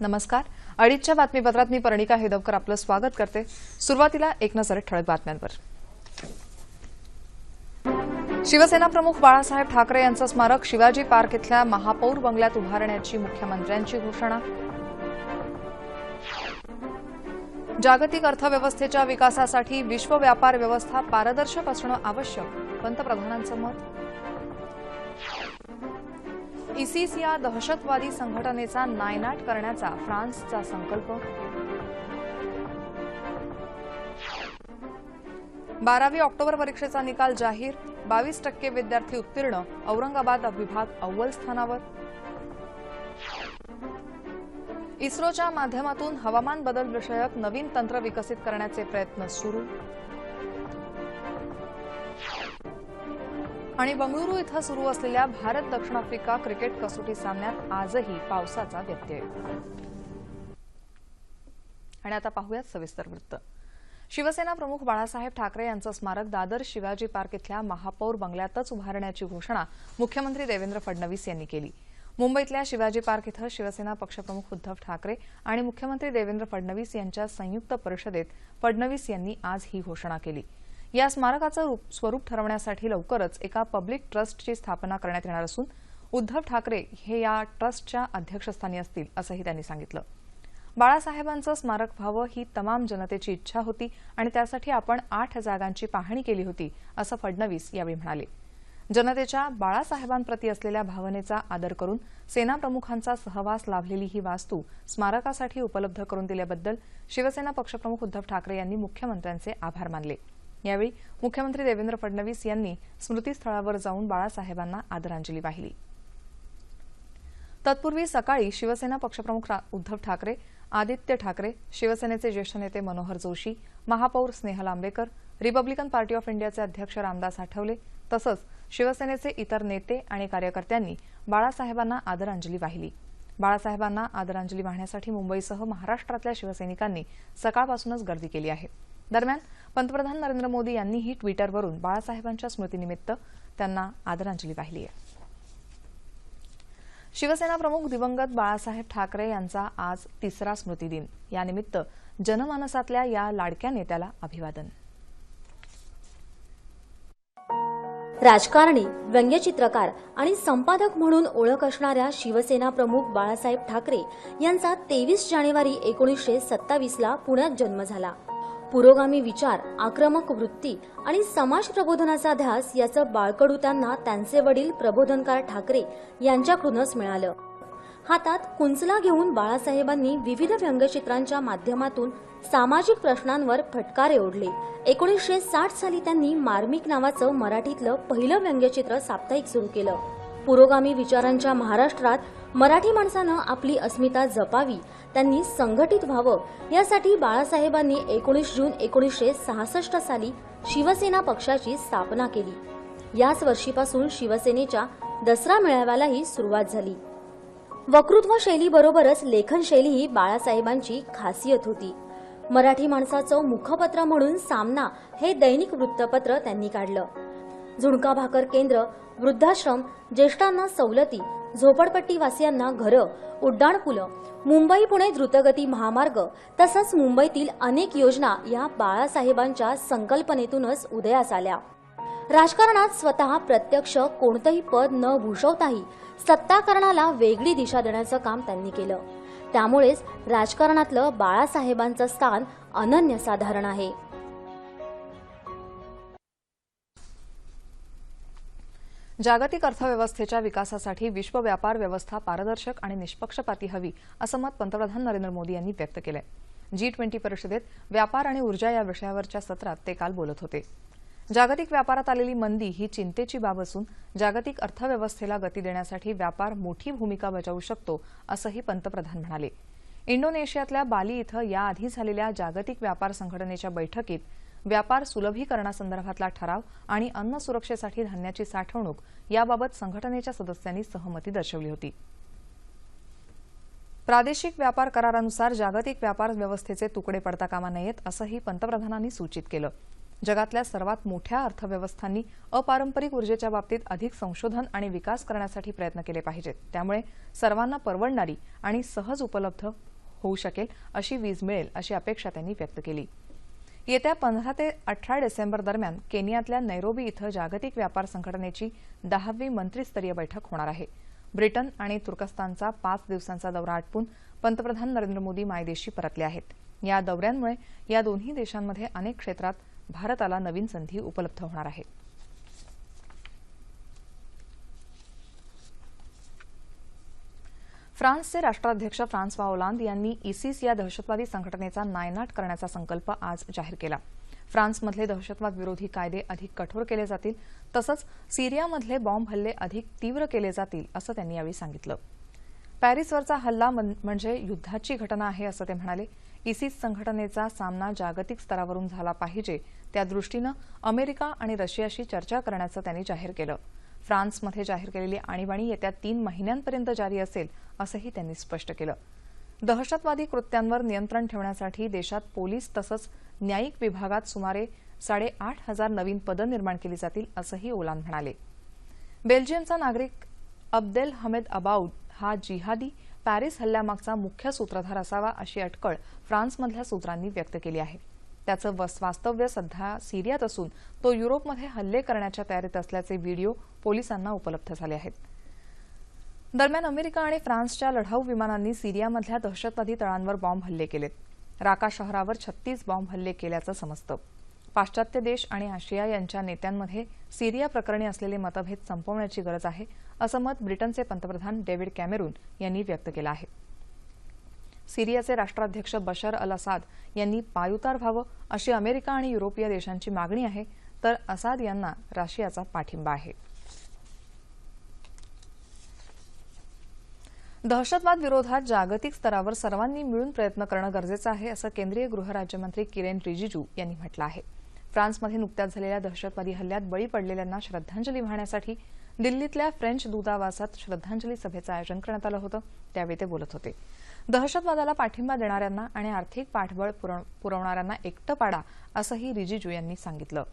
नमस्कार. अडीचच्या बातमीपत्रात मी पर्णिका हेदवकर आपलं स्वागत करते. सुरुवातीला एक नजर ठळक बातम्यांवर. शिवसेना प्रमुख बाळासाहेब ठाकरे यांचं स्मारक शिवाजी पार्क इथल्या महापौर बंगल्यात उभारण्याची मुख्यमंत्र्यांची घोषणा. जागतिक अर्थव्यवस्थेच्या विकासासाठी विश्व व्यापार व्यवस्था पारदर्शक असणं आवश्यक पंतप्रधानांचं मत. इसिस या दहशतवादी संघटनेचा नायनाट करण्याचा फ्रान्सचा संकल्प. बारावी ऑक्टोबर परीक्षेचा निकाल जाहीर बावीस टक्के विद्यार्थी उत्तीर्ण औरंगाबाद विभाग अव्वल स्थानावर. इस्रोच्या माध्यमातून हवामान बदल विषयक नवीन तंत्र विकसित करण्याचे प्रयत्न सुरू. आणि बंगळुरू इथं सुरू असलेल्या भारत दक्षिण आफ्रिका क्रिकेट कसोटी सामन्यात आजही पावसाचा व्यत्यय. आणि आता पाहूयात सविस्तर वृत्त. शिवसेना प्रमुख बाळासाहेब ठाकरे यांचं स्मारक दादर शिवाजी पार्क इथल्या महापौर बंगल्यातच उभारण्याची घोषणा मुख्यमंत्री देवेंद्र फडणवीस यांनी केली. मुंबईतल्या शिवाजी पार्क इथं शिवसेना पक्षप्रमुख उद्धव ठाकरे आणि मुख्यमंत्री देवेंद्र फडणवीस यांच्या संयुक्त परिषदेत फडणवीस यांनी आज ही घोषणा केली. या स्मारकाचं रूप- स्वरूप ठरवण्यासाठी लवकरच एका पब्लिक ट्रस्टची स्थापना करण्यात येणार असून उद्धव ठाकरे हे या ट्रस्टच्या अध्यक्षस्थानी असतील असंही त्यांनी सांगितलं. बाळासाहेबांचं स्मारक व्हावं ही तमाम जनतेची इच्छा होती आणि त्यासाठी आपण आठ जागांची पाहणी केली होती असं फडणवीस यावेळी म्हणाले. जनतेच्या बाळासाहेबांप्रती असलेल्या भावनेचा आदर करून सेनाप्रमुखांचा सहवास लाभलेली ही वास्तू स्मारकासाठी उपलब्ध करून दिल्याबद्दल शिवसेना पक्षप्रमुख उद्धव ठाकरे यांनी मुख्यमंत्र्यांचे आभार मानले. यावेळी मुख्यमंत्री देवेंद्र फडणवीस यांनी स्मृतीस्थळावर जाऊन बाळासाहेबांना आदरांजली वाहिली. तत्पूर्वी सकाळी शिवसेना पक्षप्रमुख उद्धव ठाकरे आदित्य ठाकरे शिवसेनेचे ज्येष्ठ नेते मनोहर जोशी महापौर Snehal Ambekar Republican party of इंडियाचे अध्यक्ष रामदास आठवले तसंच शिवसेनेचे इतर नेते आणि कार्यकर्त्यांनी बाळासाहेबांना आदरांजली वाहिली. बाळासाहेबांना आदरांजली वाहण्यासाठी मुंबईसह महाराष्ट्रातल्या शिवसैनिकांनी सकाळपासूनच गर्दी केली आहे. दरम्यान पंतप्रधान नरेंद्र मोदी यांनीही ट्विटरवरून बाळासाहेबांच्या स्मृतीनिमित्त त्यांना आदरांजली वाहिली आहे. शिवसेना प्रमुख दिवंगत बाळासाहेब ठाकरे यांचा आज तिसरा स्मृतिदिन. यानिमित्त जनमानसातल्या या लाडक्या नेत्याला अभिवादन. राजकारणी व्यंग्यचित्रकार आणि संपादक म्हणून ओळख असणाऱ्या शिवसेना प्रमुख बाळासाहेब ठाकरे यांचा तेवीस जानेवारी एकोणीसशे सत्तावीसला पुण्यात जन्म झाला. पुरोगामी विचार आक्रमक वृत्ती आणि समाज प्रबोधनाचा ध्यास याचं बाळकडू त्यांना त्यांचे वडील प्रबोधनकार ठाकरे यांच्याकडूनच मिळालं. हातात कुंचला घेऊन बाळासाहेबांनी विविध व्यंगचित्रांच्या माध्यमातून सामाजिक प्रश्नांवर फटकारे ओढले. एकोणीसशे साठ साली त्यांनी मार्मिक नावाचं मराठीतलं पहिलं व्यंगचित्र साप्ताहिक सुरू केलं. पुरोगामी विचारांच्या महाराष्ट्रात मराठी माणसानं आपली अस्मिता जपावी त्यांनी संघटित व्हावं यासाठी बाळासाहेबांनी एकोणीस जून एकोणीसशे सहासष्ट साली शिवसेना पक्षाची स्थापना केली. याच वर्षीपासून शिवसेनेच्या दसरा मेळाव्यालाही सुरुवात झाली. वक्तृत्व शैलीबरोबरच लेखनशैली ही बाळासाहेबांची खासियत होती. मराठी माणसाचं मुखपत्र म्हणून सामना हे दैनिक वृत्तपत्र त्यांनी काढलं. झुणका भाकर केंद्र वृद्धाश्रम ज्येष्ठांना सवलती झोपडपट्टीवासियांना घरं उड्डाणपुलं मुंबई पुणे द्रुतगती महामार्ग तसंच मुंबईतील अनेक योजना या बाळासाहेबांच्या संकल्पनेतूनच उदयास आल्या. राजकारणात स्वतः प्रत्यक्ष कोणतंही पद न भूषवताही सत्ताकरणाला वेगळी दिशा देण्याचं काम त्यांनी केलं. त्यामुळेच राजकारणातलं बाळासाहेबांचं स्थान अनन्यसाधारण आहे. जागतिक अर्थव्यवस्थेच्या विकासासाठी विश्व व्यापार व्यवस्था पारदर्शक आणि निष्पक्षपाती हवी असं मत पंतप्रधान नरेंद्र मोदी यांनी व्यक्त केलंय. जी ट्वेंटी परिषदेत व्यापार आणि ऊर्जा या विषयावरच्या सत्रात ते काल बोलत होते. जागतिक व्यापारात आलेली मंदी ही चिंतेची बाब असून जागतिक अर्थव्यवस्थेला गती देण्यासाठी व्यापार मोठी भूमिका बजावू शकतो असंही पंतप्रधान म्हणाले. इंडोनेशियातल्या बाली इथं याआधी झालेल्या जागतिक व्यापार संघटनेच्या बैठकीत व्यापार सुलभीकरणासंदर्भातला ठराव आणि अन्न सुरक्षेसाठी धान्याची साठवणूक याबाबत संघटनेच्या सदस्यांनी सहमती दर्शवली होती. प्रादेशिक व्यापार करारानुसार जागतिक व्यापार व्यवस्थेचे तुकडे पडता कामा नयेत असंही पंतप्रधानांनी सूचित केलं. जगातल्या सर्वात मोठ्या अर्थव्यवस्थांनी अपारंपरिक ऊर्जेच्या बाबतीत अधिक संशोधन आणि विकास करण्यासाठी प्रयत्न केले पाहिजेत. त्यामुळे सर्वांना परवडणारी आणि सहज उपलब्ध होऊ शकेल अशी वीज मिळेल अशी अपेक्षा त्यांनी व्यक्त केली. येत्या पंधरा ते अठरा डिसेंबर दरम्यान केनियातल्या नैरोबी इथं जागतिक व्यापार संघटनेची दहावी मंत्रीस्तरीय बैठक होणार आहे. ब्रिटन आणि तुर्कस्तानचा पाच दिवसांचा दौरा आटपून पंतप्रधान नरेंद्र मोदी मायदेशी परतले आहेत. या दौऱ्यांमुळे या दोन्ही देशांमध्ये अनेक क्षेत्रात भारताला नवीन संधी उपलब्ध होणार आहे. फ्रान्सचे राष्ट्राध्यक्ष फ्रान्सवा ओलांद यांनी इसिस या दहशतवादी संघटनेचा नायनाट करण्याचा संकल्प आज जाहीर केला. फ्रान्समधले दहशतवाद विरोधी कायदे अधिक कठोर केले जातील तसंच सिरियामधले बॉम्ब हल्ले अधिक तीव्र केले जातील असं त्यांनी यावेळी सांगितलं. पॅरिसवरचा हल्ला म्हणजे युद्धाची घटना आहे असं ते म्हणाले. इसिस संघटनेचा सामना जागतिक स्तरावरून झाला पाहिजे. त्या दृष्टीनं अमेरिका आणि रशियाशी चर्चा करण्याचं त्यांनी जाहीर केलं. फ्रान्समध्ये जाहीर केलेली आणीबाणी येत्या तीन महिन्यांपर्यंत जारी असेल असंही त्यांनी स्पष्ट केलं. दहशतवादी कृत्यांवर नियंत्रण ठेवण्यासाठी देशात पोलीस तसंच न्यायिक विभागात सुमारे साडेआठ हजार नवीन पदं निर्माण केली जातील असंही ओलान म्हणाले. बेल्जियमचा नागरिक अब्देल हमेद अबाऊद हा जिहादी पॅरिस हल्ल्यामागचा मुख्य सूत्रधार असावा अशी अटकळ फ्रान्समधल्या सूत्रांनी व्यक्त केली आहे. त्याचं वास्तव्य सध्या सिरियात असून तो युरोपमध्ये हल्ले करण्याच्या तयारीत असल्याचे व्हिडिओ पोलिसांना उपलब्ध झाले आहेत. दरम्यान अमेरिका आणि फ्रान्सच्या लढाऊ विमानांनी सिरियामधल्या दहशतवादी तळांवर बॉम्ब हल्ले केलेत. राका शहरावर छत्तीस बॉम्ब हल्ले केल्याचं समजतं. पाश्चात्य देश आणि आशिया यांच्या नेत्यांमध्ये सिरिया प्रकरणी असलेले मतभेद संपवण्याची गरज आहे असं मत ब्रिटनचे पंतप्रधान डेव्हिड कॅमेरून यांनी व्यक्त केलं आहे. सिरियाचे राष्ट्राध्यक्ष बशर अल असाद यांनी पायुतार व्हावं अशी अमेरिका आणि युरोपीय देशांची मागणी आहे तर असाद यांना राशियाचा पाठिंबा आहे. दहशतवाद विरोधात जागतिक स्तरावर सर्वांनी मिळून प्रयत्न करणं गरजेचं आहे असं केंद्रीय गृहराज्यमंत्री किरेन रिजिजू यांनी म्हटलं आहे. फ्रान्समध्ये नुकत्याच झालेल्या दहशतवादी हल्ल्यात बळी पडलेल्यांना श्रद्धांजली वाहण्यासाठी दिल्लीतल्या फ्रेंच दूतावासात श्रद्धांजली सभेचं आयोजन करण्यात आलं होतं. त्यावेळी ते बोलत होते. दहशतवादाला पाठिंबा देणाऱ्यांना आणि आर्थिक पाठबळ पुरव- पुरवणाऱ्यांना एकटं पाडा असंही रिजिजू यांनी सांगितलं.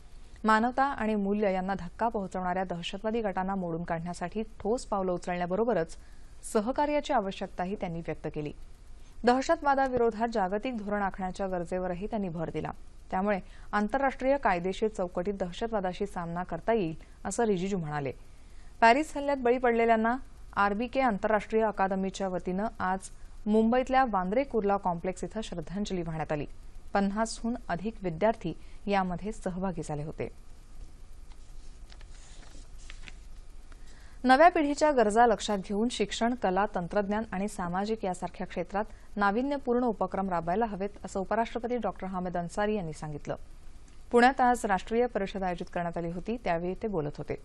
मानवता आणि मूल्य यांना धक्का पोहोचवणाऱ्या दहशतवादी गटांना मोडून काढण्यासाठी ठोस पावलं उचलण्याबरोबरच सहकार्याची आवश्यकताही त्यांनी व्यक्त केली. दहशतवादाविरोधात जागतिक धोरण आखण्याच्या गरजेवरही त्यांनी भर दिला. त्यामुळे आंतरराष्ट्रीय कायदेशीर चौकटीत दहशतवादाशी सामना करता येईल असं रिजिजू म्हणाले. पॅरिस हल्ल्यात बळी पडलेल्यांना आरबीके आंतरराष्ट्रीय अकादमीच्या वतीनं आज मुंबईतल्या वांद्रे कुर्ला कॉम्प्लेक्स इथं श्रद्धांजली वाहण्यात आली. पन्नासहून अधिक विद्यार्थी यामध्ये सहभागी झाले होते. नव्या पिढीच्या गरजा लक्षात घेऊन शिक्षण कला तंत्रज्ञान आणि सामाजिक यासारख्या क्षेत्रात नाविन्यपूर्ण उपक्रम राबवायला हवेत असं उपराष्ट्रपती डॉक्टर हामिद अन्सारी यांनी सांगितलं. पुण्यात आज राष्ट्रीय परिषद आयोजित करण्यात आली होती त्यावेळी ते बोलत होते.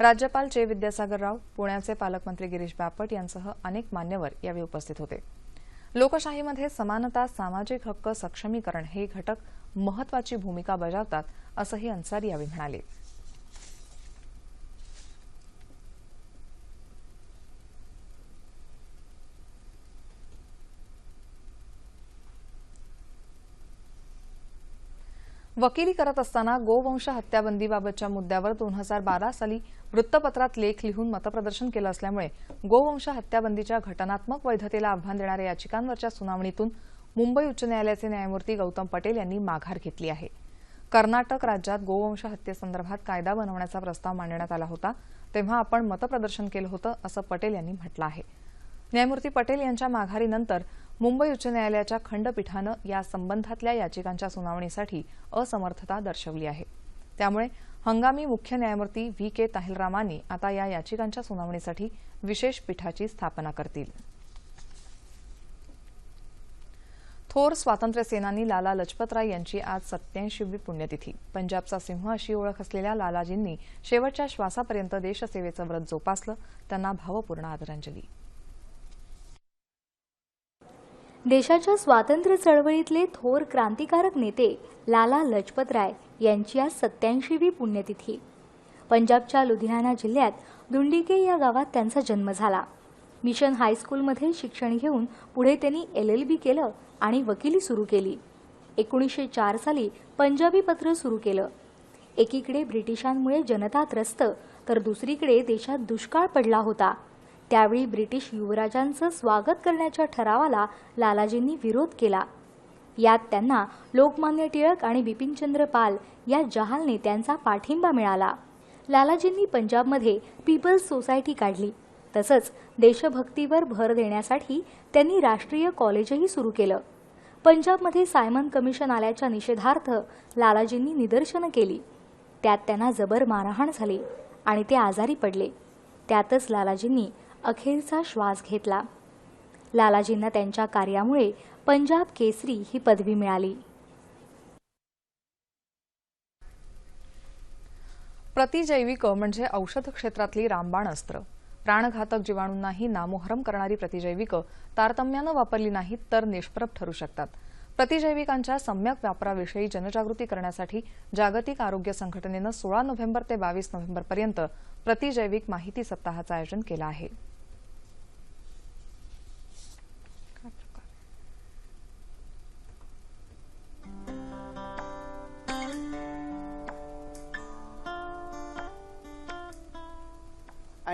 राज्यपाल चे विद्यासागर राव पुण्याचे पालकमंत्री गिरीश बापट यांसह अनेक मान्यवर यावेळी उपस्थित होते. लोकशाहीमध्ये समानता सामाजिक हक्क सक्षमीकरण हे घटक महत्वाची भूमिका बजावतात असंही अन्सारी यावेळी म्हणाले. वकिली करत असताना गोवंश हत्याबंदीबाबतच्या मुद्द्यावर दोन हजार बारा साली वृत्तपत्रात लेख लिहून मतप्रदर्शन केलं असल्यामुळे गोवंश हत्याबंदीच्या घटनात्मक वैधतेला आव्हान देणाऱ्या याचिकांवरच्या सुनावणीतून मुंबई उच्च न्यायालयाचे न्यायमूर्ती गौतम पटेल यांनी माघार घेतली आहे. कर्नाटक राज्यात गोवंश हत्येसंदर्भात कायदा बनवण्याचा प्रस्ताव मांडण्यात आला होता तेव्हा आपण मतप्रदर्शन केलं होतं असं पटेल यांनी म्हटलं आहे. न्यायमूर्ती पटेल यांच्या माघारीनंतर मुंबई उच्च न्यायालयाच्या खंडपीठानं या संबंधातल्या याचिकांच्या सुनावणीसाठी असमर्थता दर्शवली आहे. त्यामुळे हंगामी मुख्य न्यायमूर्ती व्ही के ताहिलरामांनी आता या याचिकांच्या सुनावणीसाठी विशेष पीठाची स्थापना करतील. थोर स्वातंत्र्य सेनानी लाला लजपतराय यांची आज सत्याऐंशीवी पुण्यतिथी. पंजाबचा सिंह अशी ओळख असलेल्या लालाजींनी शेवटच्या श्वासापर्यंत देशसेवेचं व्रत जोपासलं त्यांना भावपूर्ण आदरांजली. देशाच्या स्वातंत्र्य चळवळीतले थोर क्रांतिकारक नेते लाला लजपतराय यांची आज सत्याऐंशीवी पुण्यतिथी. पंजाबच्या लुधियाना जिल्ह्यात दुंडिके या गावात त्यांचा जन्म झाला. मिशन हायस्कूलमध्ये शिक्षण घेऊन पुढे त्यांनी एल एल बी केलं आणि वकिली सुरू केली. एकोणीसशे चार साली पंजाबी पत्र सुरू केलं. एकीकडे ब्रिटिशांमुळे जनता त्रस्त तर दुसरीकडे देशात दुष्काळ पडला होता. त्यावेळी ब्रिटिश युवराजांचं स्वागत करण्याच्या ठरावाला लालाजींनी विरोध केला. यात त्यांना लोकमान्य टिळक आणि बिपिनचंद्र पाल या जहाल नेत्यांचा पाठिंबा मिळाला. लालाजींनी पंजाबमध्ये पीपल्स सोसायटी काढली. तसंच देशभक्तीवर भर देण्यासाठी त्यांनी राष्ट्रीय कॉलेजही सुरू केलं. पंजाबमध्ये सायमन कमिशन आल्याच्या निषेधार्थ लालाजींनी निदर्शनं केली. त्यात त्यांना जबर मारहाण झाली आणि ते आजारी पडले. त्यातच लालाजींनी अखेरचा श्वास घेतला. लालाजींना त्यांच्या कार्यामुळे पंजाब केसरी ही पदवी मिळाली. प्रतिजैविक म्हणजे औषध क्षेत्रातली रामबाण अस्त्र. प्राणघातक जीवाणूंनाही नामोहरम करणारी प्रतिजैविक तारतम्यानं वापरली नाहीत तर निष्प्रभ ठरू शकतात. प्रतिजैविकांच्या सम्यक वापराविषयी जनजागृती करण्यासाठी जागतिक आरोग्य संघटनेनं सोळा नोव्हेंबर ते बावीस नोव्हेंबरपर्यंत प्रतिजैविक माहिती सप्ताहाचं आयोजन केलं आहे.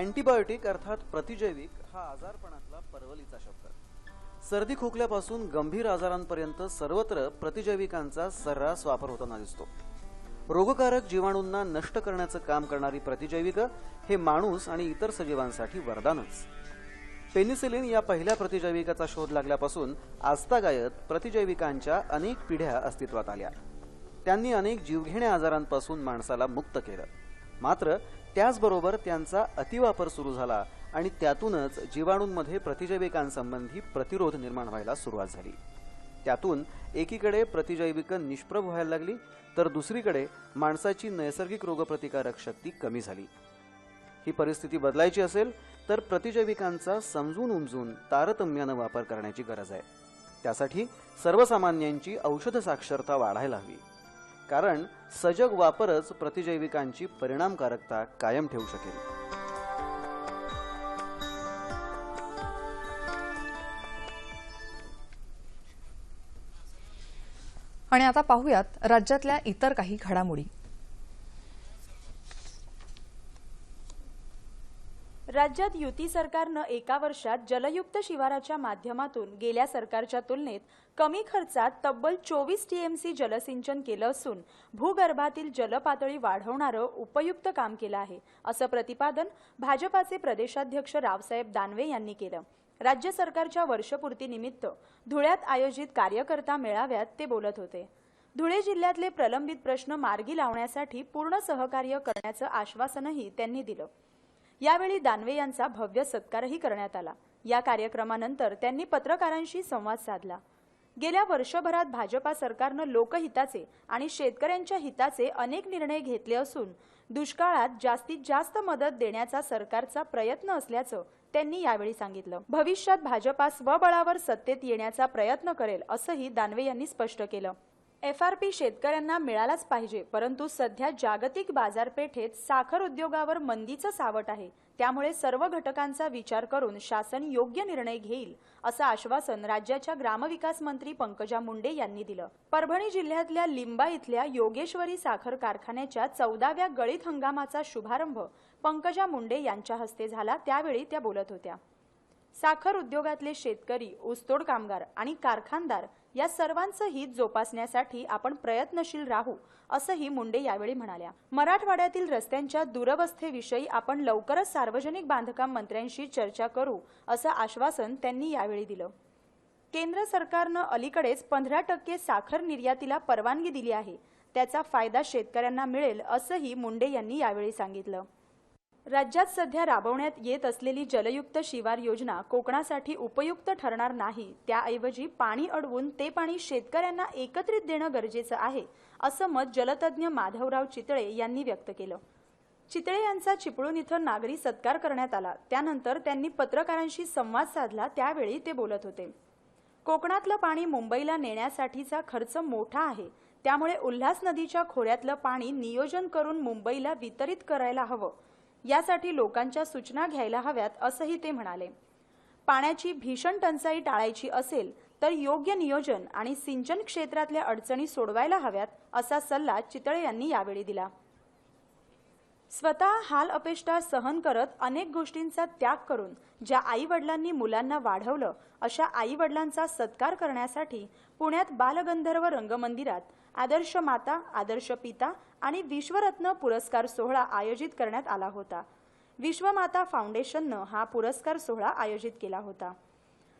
अँटीबायोटिक अर्थात प्रतिजैविक हा आजारपणातला परवलीचा शब्द. सर्दी खोकल्यापासून गंभीर आजारांपर्यंत सर्वत्र प्रतिजैविकांचा सर्रास वापर होताना दिसतो. रोगकारक जीवाणूंना नष्ट करण्याचं काम करणारी प्रतिजैविक हे माणूस आणि इतर सजीवांसाठी वरदानच. पेनिसिलिन या पहिल्या प्रतिजैविकाचा शोध लागल्यापासून आजतागायत प्रतिजैविकांच्या अनेक पिढ्या अस्तित्वात आल्या. त्यांनी अनेक जीवघेण्या आजारांपासून माणसाला मुक्त केलं. मात्र त्याचबरोबर त्यांचा अतिवापर सुरू झाला आणि त्यातूनच जीवाणूंमध्ये प्रतिजैविकांसंबंधी प्रतिरोध निर्माण व्हायला सुरुवात झाली. त्यातून एकीकडे प्रतिजैविक निष्प्रभ व्हायला लागली तर दुसरीकडे माणसाची नैसर्गिक रोगप्रतिकारक शक्ती कमी झाली. ही परिस्थिती बदलायची असेल तर प्रतिजैविकांचा समजून उमजून तारतम्यानं वापर करण्याची गरज आहे. त्यासाठी सर्वसामान्यांची औषध साक्षरता वाढायला हवी. कारण सजग वापरच प्रतिजैविकांची परिणामकारकता कायम ठेवू शकेल. आणि आता पाहूयात राज्यातल्या इतर काही घडामोडी. राज्यात युती सरकारनं एका वर्षात जलयुक्त शिवाराच्या माध्यमातून गेल्या सरकारच्या तुलनेत कमी खर्चात तब्बल चोवीस टीएमसी जलसिंचन केलं असून भूगर्भातील जलपातळी वाढवणारं उपयुक्त काम केलं आहे असं प्रतिपादन भाजपाचे प्रदेशाध्यक्ष रावसाहेब दानवे यांनी केलं. राज्य सरकारच्या वर्षपूर्तीनिमित्त धुळ्यात आयोजित कार्यकर्ता मेळाव्यात ते बोलत होते. धुळे जिल्ह्यातले प्रलंबित प्रश्न मार्गी लावण्यासाठी पूर्ण सहकार्य करण्याचं आश्वासनही त्यांनी दिलं. यावेळी दानवे यांचा भव्य सत्कारही करण्यात आला. या कार्यक्रमानंतर त्यांनी पत्रकारांशी संवाद साधला. गेल्या वर्षभरात भाजपा सरकारनं लोकहिताचे आणि शेतकऱ्यांच्या हिताचे अनेक निर्णय घेतले असून दुष्काळात जास्तीत जास्त मदत देण्याचा सरकारचा प्रयत्न असल्याचं त्यांनी यावेळी सांगितलं. भविष्यात भाजपा स्वबळावर सत्तेत येण्याचा प्रयत्न करेल असंही दानवे यांनी स्पष्ट केलं. एफआरपी शेतकऱ्यांना मिळालाच पाहिजे परंतु सध्या जागतिक बाजारपेठेत साखर उद्योगावर मंदीचं सावट आहे. त्यामुळे सर्व घटकांचा विचार करून शासन योग्य निर्णय घेईल असं आश्वासन राज्याच्या ग्रामविकास मंत्री पंकजा मुंडे यांनी दिलं. परभणी जिल्ह्यातल्या लिंबा इथल्या योगेश्वरी साखर कारखान्याच्या चौदाव्या गळीत हंगामाचा शुभारंभ पंकजा मुंडे यांच्या हस्ते झाला. त्यावेळी त्या बोलत होत्या. साखर उद्योगातले शेतकरी ऊसतोड कामगार आणि कारखानदार या सर्वांचं हित जोपासण्यासाठी आपण प्रयत्नशील राहू असंही मुंडे यावेळी म्हणाल्या. मराठवाड्यातील रस्त्यांच्या दुरवस्थेविषयी आपण लवकरच सार्वजनिक बांधकाम मंत्र्यांशी चर्चा करू असं आश्वासन त्यांनी यावेळी दिलं. केंद्र सरकारनं अलीकडेच पंधरा टक्के साखर निर्यातीला परवानगी दिली आहे. त्याचा फायदा शेतकऱ्यांना मिळेल असंही मुंडे यांनी यावेळी सांगितलं. राज्यात सध्या राबवण्यात येत असलेली जलयुक्त शिवार योजना कोकणासाठी उपयुक्त ठरणार नाही. त्याऐवजी पाणी अडवून ते पाणी शेतकऱ्यांना एकत्रित देणं गरजेचं आहे असं मत जलतज्ञ माधवराव चितळे यांनी व्यक्त केलं. चितळे यांचा चिपळूण इथं नागरी सत्कार करण्यात आला. त्यानंतर त्यांनी पत्रकारांशी संवाद साधला. त्यावेळी ते बोलत होते. कोकणातलं पाणी मुंबईला नेण्यासाठीचा खर्च मोठा आहे. त्यामुळे उल्हास नदीच्या खोऱ्यातलं पाणी नियोजन करून मुंबईला वितरित करायला हवं. यासाठी लोकांच्या सूचना घ्यायला हव्यात असंही ते म्हणाले. पाण्याची भीषण टंचाई टाळायची असेल तर योग्य नियोजन आणि सिंचन क्षेत्रातल्या अडचणी सोडवायला हव्यात असा सल्ला चितळे यांनी यावेळी दिला. स्वतः हाल अपेष्टा सहन करत अनेक गोष्टींचा त्याग करून ज्या आई वडिलांनी मुलांना वाढवलं अशा आई वडिलांचा सत्कार करण्यासाठी पुण्यात बालगंधर्व रंगमंदिरात आदर्श माता आदर्श पिता आणि विश्वरत्न पुरस्कार सोहळा आयोजित करण्यात आला होता. विश्वमाता फाउंडेशननं हा पुरस्कार सोहळा आयोजित केला होता.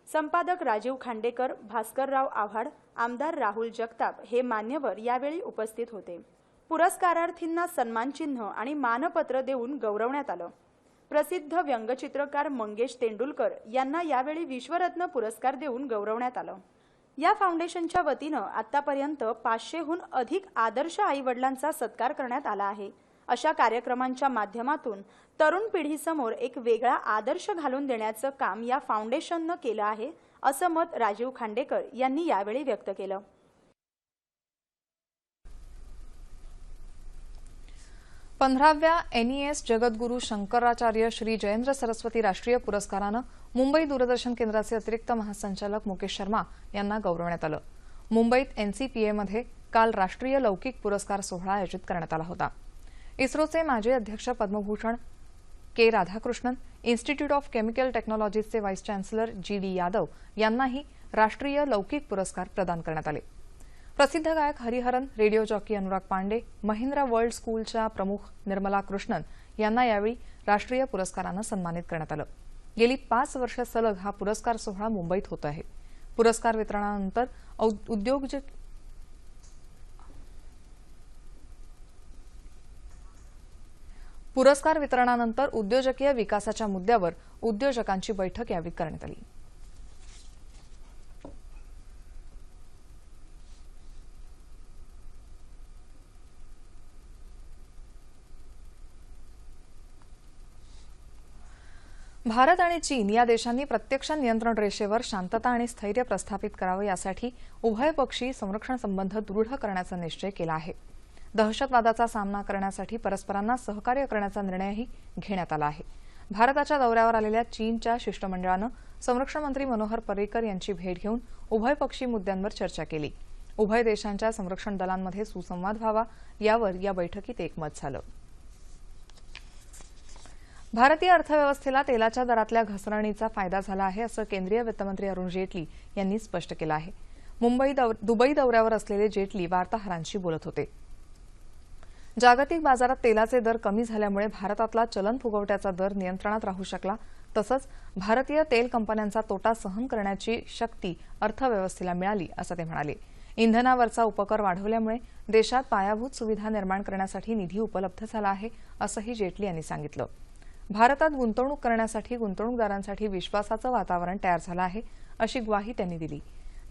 संपादक राजीव खांडेकर भास्करराव आव्हाड आमदार राहुल जगताप हे मान्यवर यावेळी उपस्थित होते. पुरस्कारार्थींना सन्मानचिन्ह आणि मानपत्र देऊन गौरवण्यात आलं. प्रसिद्ध व्यंगचित्रकार मंगेश तेंडुलकर यांना यावेळी विश्वरत्न पुरस्कार देऊन गौरवण्यात आलं. या फाउंडेशनच्या वतीनं आतापर्यंत पाचशेहून अधिक आदर्श आई वडिलांचा सत्कार करण्यात आला आहे. अशा कार्यक्रमांच्या माध्यमातून तरुण पिढीसमोर एक वेगळा आदर्श घालून देण्याचं काम या फाउंडेशननं केलं आहे असं मत राजीव खांडेकर यांनी यावेळी व्यक्त केलं. पंधराव्या एनईएस जगद्गुरू शंकराचार्य श्री जयेंद्र सरस्वती राष्ट्रीय पुरस्कारानं मुंबई दूरदर्शन केंद्राचे अतिरिक्त महासंचालक मुकेश शर्मा यांना गौरवण्यात आलं. मुंबईत एनसीपीएमध्ये काल राष्ट्रीय लौकिक पुरस्कार सोहळा आयोजित करण्यात आला होता. इस्रोचे माजी अध्यक्ष Padma Bhushan K Radhakrishnan institute of chemical टेक्नॉलॉजीजचे vice chancellor G D Yadav यांनाही राष्ट्रीय लौकिक पुरस्कार प्रदान करण्यात आले. प्रसिद्ध गायक Hariharan radio jockey Anurag Pande Mahindra world स्कूलच्या प्रमुख निर्मला कृष्णन यांना यावेळी राष्ट्रीय पुरस्कारानं सन्मानित करण्यात आलं. गेली पाच वर्ष सलग हा पुरस्कार सोहळा मुंबईत होत आहे. पुरस्कार वितरणानंतर औ- उद्योजक पुरस्कार वितरणानंतर उद्योजकीय विकासाच्या मुद्द्यावर उद्योजकांची बैठक यावेळी करण्यात आली. भारत आणि चीन या देशांनी प्रत्यक्ष नियंत्रण रेषेवर शांतता आणि स्थैर्य प्रस्थापित करावं यासाठी उभयपक्षी संरक्षण संबंध दृढ करण्याचा निश्चय केला आहे. दहशतवादाचा सामना करण्यासाठी परस्परांना सहकार्य करण्याचा निर्णयही घेण्यात आला आहे. भारताच्या दौऱ्यावर आलेल्या चीनच्या शिष्टमंडळानं संरक्षण मंत्री मनोहर पर्रिकर यांची भेट घेऊन उभयपक्षी मुद्द्यांवर चर्चा केली. उभय देशांच्या संरक्षण दलांमध्ये सुसंवाद व्हावा यावर या बैठकीत एकमत झालं. भारतीय अर्थव्यवस्थेला तेलाच्या दरातल्या घसरणीचा फायदा झाला आहे असं केंद्रीय वित्तमंत्री अरुण जेटली यांनी स्पष्ट केलं आहे. मुंबई दुबई दौऱ्यावर असलेले जेटली वार्ताहरांशी बोलत होते. जागतिक बाजारात तेलाचे दर कमी झाल्यामुळे भारतातला चलन फुगवट्याचा दर नियंत्रणात राहू शकला तसंच भारतीय तेल कंपन्यांचा तोटा सहन करण्याची शक्ती अर्थव्यवस्थेला मिळाली असं ते म्हणाले. इंधनावरचा उपकर वाढवल्यामुळे देशात पायाभूत सुविधा निर्माण करण्यासाठी निधी उपलब्ध झाला आहे असंही जेटली यांनी सांगितलं. भारतात गुंतवणूक करण्यासाठी गुंतवणूकदारांसाठी विश्वासाचं वातावरण तयार झालं आहे अशी ग्वाही त्यांनी दिली.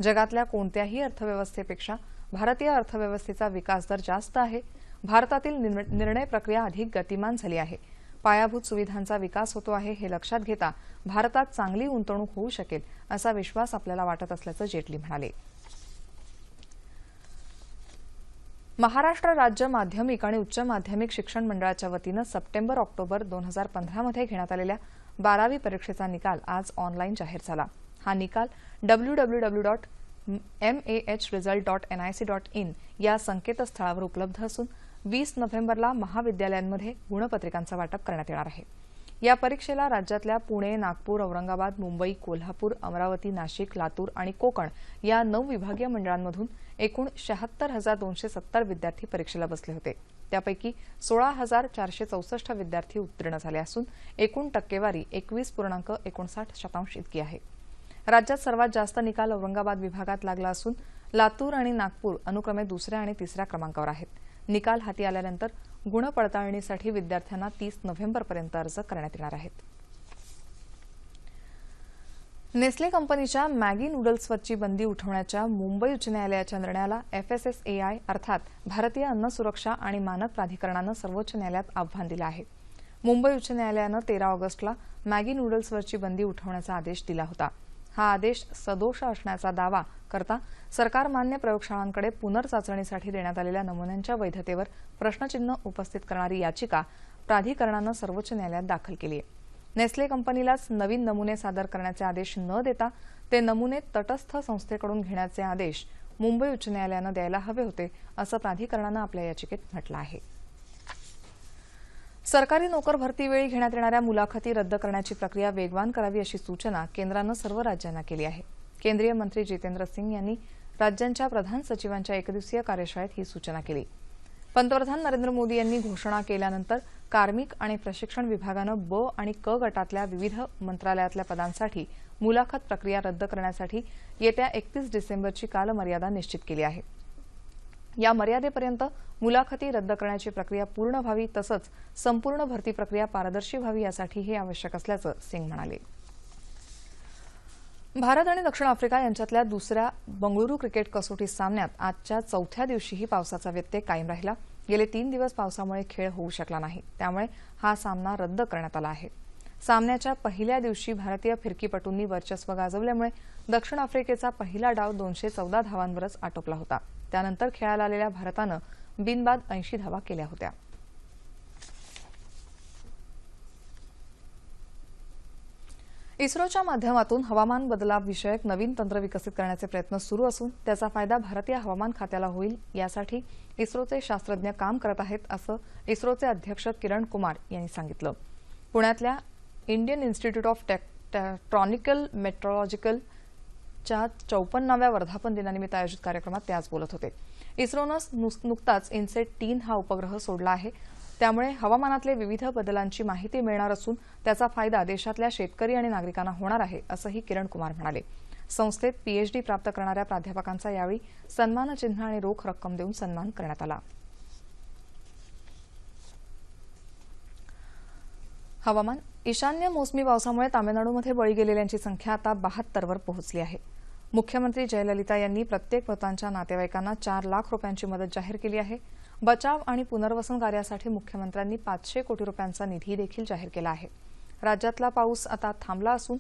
जगातल्या कोणत्याही अर्थव्यवस्थेपेक्षा भारतीय अर्थव्यवस्थेचा विकास दर जास्त आहे. भारतातील निर्ण- निर्णय प्रक्रिया अधिक गतिमान झाली आहे. पायाभूत सुविधांचा विकास होतो आहे हे लक्षात घेता भारतात चांगली गुंतवणूक होऊ शकेल असा विश्वास आपल्याला वाटत असल्याचं जेटली म्हणाले. महाराष्ट्र राज्य माध्यमिक आणि उच्च माध्यमिक शिक्षण मंडळाच्या वतीनं सप्टेंबर ऑक्टोबर दोन हजार पंधरामध्ये घेण्यात आलेल्या बारावी परीक्षेचा निकाल आज ऑनलाईन जाहीर झाला. हा निकाल W W W dot M A H result dot N I C dot in या संकेतस्थळावर उपलब्ध असून वीस नोव्हेंबरला महाविद्यालयांमध्ये गुणपत्रिकांचं वाटप करण्यात येणार आहे. या परीक्षेला राज्यातल्या पुणे नागपूर औरंगाबाद मुंबई कोल्हापूर अमरावती नाशिक लातूर आणि कोकण या नऊ विभागीय मंडळांमधून एकूण शहात्तर हजार दोनशे सत्तर विद्यार्थी परीक्षेला बसले होते. त्यापैकी सोळा हजार चारशे चौसष्ट विद्यार्थी उत्तीर्ण झाले असून एकूण टक्केवारी एकवीस पूर्णांक एकोणसाठ शतांश इतकी आहे. राज्यात सर्वात जास्त निकाल औरंगाबाद विभागात लागला असून लातूर आणि नागपूर अनुक्रमे दुसऱ्या आणि तिसऱ्या क्रमांकावर आहेत. निकाल हाती आल्यानंतर गुणपडताळणीसाठी विद्यार्थ्यांना तीस नोव्हेंबरपर्यंत अर्ज करण्यात येणार आहेत. नेस्ले कंपनीच्या मॅगी नूडल्सवरची बंदी उठवण्याच्या मुंबई उच्च न्यायालयाच्या निर्णयाला एफएसएसएआय अर्थात भारतीय अन्न सुरक्षा आणि मानक प्राधिकरणानं सर्वोच्च न्यायालयात आव्हान दिलं आहे. मुंबई उच्च न्यायालयानं तेरा ऑगस्टला मॅगी नूडल्सवरची बंदी उठवण्याचा आदेश दिला होता. हा आदेश सदोष असण्याचा दावा करता सरकार मान्य प्रयोगशाळांकडे पुनर्चाचणीसाठी देण्यात आलेल्या नमुन्यांच्या वैधतेवर प्रश्नचिन्ह उपस्थित करणारी याचिका प्राधिकरणानं सर्वोच्च न्यायालयात दाखल केली आहे. नेस्ले कंपनीलाच नवीन नमुने सादर करण्याचे आदेश न देता ते नमुने तटस्थ संस्थेकडून घेण्याचे आदेश मुंबई उच्च न्यायालयानं द्यायला हवे होते असं प्राधिकरणानं आपल्या याचिकेत म्हटलं आहे. सरकारी नोकर भरतीवेळी घेण्यात येणाऱ्या मुलाखती रद्द करण्याची प्रक्रिया वेगवान करावी अशी सूचना केंद्रानं सर्व राज्यांना केली आहे. केंद्रीय मंत्री जितेंद्र सिंग यांनी राज्यांच्या प्रधान सचिवांच्या एकदिवसीय कार्यशाळेत ही सूचना केली. पंतप्रधान नरेंद्र मोदी यांनी घोषणा केल्यानंतर कार्मिक आणि प्रशिक्षण विभागानं ब आणि क गटातल्या विविध मंत्रालयातल्या पदांसाठी मुलाखत प्रक्रिया रद्द करण्यासाठी येत्या एकतीस डिसेंबरची कालमर्यादा निश्चित केली आहे. या मर्यादेपर्यंत मुलाखती रद्द करण्याची प्रक्रिया पूर्ण व्हावी तसंच संपूर्ण भरती प्रक्रिया पारदर्शी व्हावी यासाठी हे आवश्यक असल्याचं सिंग म्हणाले. भारत आणि दक्षिण आफ्रिका यांच्यातल्या दुसऱ्या बंगळुरू क्रिकेट कसोटी सामन्यात आजच्या चौथ्या दिवशीही पावसाचा व्यत्यय कायम राहिला. गेले तीन दिवस पावसामुळे खेळ होऊ शकला नाही. त्यामुळे हा सामना रद्द करण्यात आला आहे. सामन्याच्या पहिल्या दिवशी भारतीय फिरकीपटूंनी वर्चस्व गाजवल्यामुळे दक्षिण आफ्रिकेचा पहिला डाव दोनशे चौदा धावांवरच आटोपला होता. त्यानंतर खेळायला आलेल्या भारतानं बिनबाद ऐंशी धावा केल्या होत्या. इस्रोच्या माध्यमातून हवामान बदलाविषयक नवीन तंत्र विकसित करण्याचे प्रयत्न सुरू असून त्याचा फायदा भारतीय हवामान खात्याला होईल यासाठी इस्रोचे शास्त्रज्ञ काम करत आहेत असं इस्रोचे अध्यक्ष किरण कुमार यांनी सांगितलं. पुण्यातल्या Indian institute of tropical meteorological च्या चौपन्नाव्या वर्धापन दिनानिमित्त आयोजित कार्यक्रमात ते आज बोलत होते. इस्रोनं नुकताच इन्सेट तीन हा उपग्रह सोडला आहे. त्यामुळे हवामानातले विविध बदलांची माहिती मिळणार असून त्याचा फायदा देशातल्या शेतकरी आणि नागरिकांना होणार आहे असंही किरण कुमार म्हणाले. संस्थेत पीएचडी प्राप्त करणाऱ्या प्राध्यापकांचा यावेळी सन्मानचिन्ह आणि रोख रक्कम देऊन सन्मान करण्यात आला. हवामान ईशान्य मोसमी पावसामुळे तामिळनाडूमध्ये बळी गेलेल्यांची संख्या आता बहात्तरवर पोहोचली आहे. मुख्यमंत्री जयललिता यांनी प्रत्येक मृतांच्या नातेवाईकांना चार लाख रुपयांची मदत जाहीर केली आहे. बचाव आणि पुनर्वसन कार्यासाठी मुख्यमंत्र्यांनी पाचशे कोटी रुपयांचा निधी देखील जाहीर केला आहे. राज्यातला पाऊस आता थांबला असून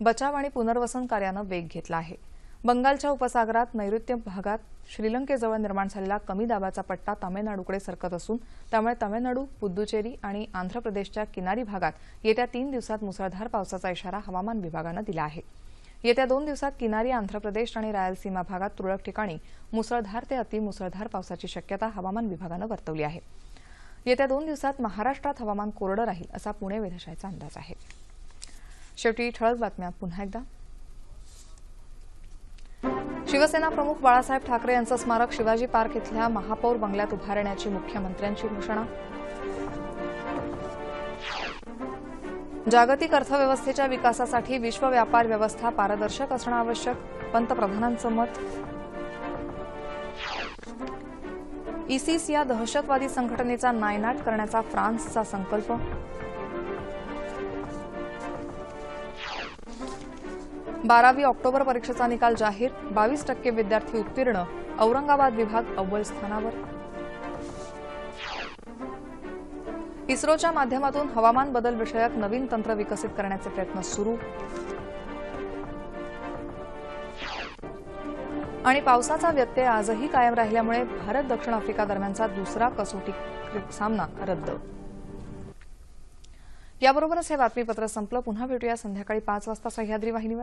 बचाव आणि पुनर्वसन कार्यानं वेग घेतला आहे. बंगालच्या उपसागरात नैऋत्य भागात श्रीलंकेजवळ निर्माण झालेला कमी दाबाचा पट्टा तामिळनाडूकडे सरकत असून त्यामुळे तामिळनाडू पुद्दुचेरी आणि आंध्र प्रदेशच्या किनारी भागात येत्या तीन दिवसात मुसळधार पावसाचा इशारा हवामान विभागानं दिला आहे. येत्या दोन दिवसात किनारी आंध्र प्रदेश आणि रायलसीमा भागात तुरळक ठिकाणी मुसळधार ते अतिमुसळधार पावसाची शक्यता हवामान विभागानं वर्तवली आहे. येत्या दोन दिवसात महाराष्ट्रात हवामान कोरडं राहील असा पुणे वेधशाळेचा अंदाज आहे. शेवटी ठळक बातम्या पुन्हा एकदा. शिवसेना प्रमुख बाळासाहेब ठाकरे यांचं स्मारक शिवाजी पार्क इथल्या महापौर बंगल्यात उभारण्याची मुख्यमंत्र्यांची घोषणा. जागतिक अर्थव्यवस्थेच्या विकासासाठी विश्व व्यापार व्यवस्था पारदर्शक असणं आवश्यक. पंतप्रधानांचं मत. इसिस या दहशतवादी संघटनेचा नायनाट करण्याचा फ्रान्सचा संकल्प. बारावी ऑक्टोबर परीक्षेचा निकाल जाहीर. बावीस टक्के विद्यार्थी उत्तीर्ण. औरंगाबाद विभाग अव्वल स्थानावर. इस्रोच्या माध्यमातून हवामान बदल विषयक नवीन तंत्र विकसित करण्याचे प्रयत्न सुरू. आणि पावसाचा व्यत्यय आजही कायम राहिल्यामुळे भारत दक्षिण आफ्रिका दरम्यानचा दुसरा कसोटी सामना रद्द. याबरोबरच हे बातमीपत्र संपलं. पुन्हा भेटूया संध्याकाळी पाच वाजता सह्याद्री वाहिनीवर.